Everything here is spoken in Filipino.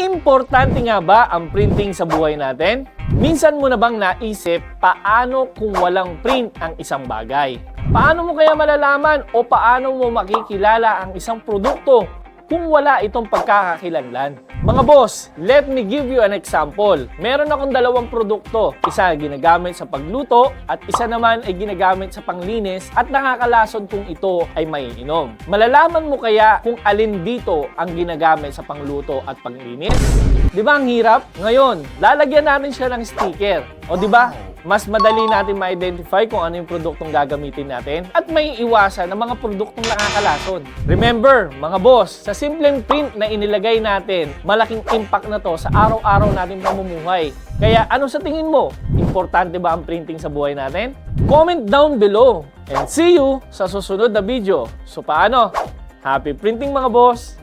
Importante nga ba ang printing sa buhay natin? Minsan mo na bang naisip paano kung walang print ang isang bagay? Paano mo kaya malalaman o paano mo makikilala ang isang produkto kung wala itong pagkakakilanlan? Mga boss, let me give you an example. Meron akong dalawang produkto. Isa ginagamit sa pagluto at isa naman ay ginagamit sa panglinis at nakakalasod kung ito ay maiinom. Malalaman mo kaya kung alin dito ang ginagamit sa pangluto at panglinis? Di ba ang hirap? Ngayon, lalagyan natin siya ng sticker. O di ba? Mas madali natin ma-identify kung ano yung produktong gagamitin natin at may iwasan ng mga produktong nakakalason. Remember, mga boss, sa simpleng print na inilagay natin, malaking impact na to sa araw-araw natin pamumuhay. Kaya ano sa tingin mo? Importante ba ang printing sa buhay natin? Comment down below and see you sa susunod na video. So paano? Happy printing mga boss!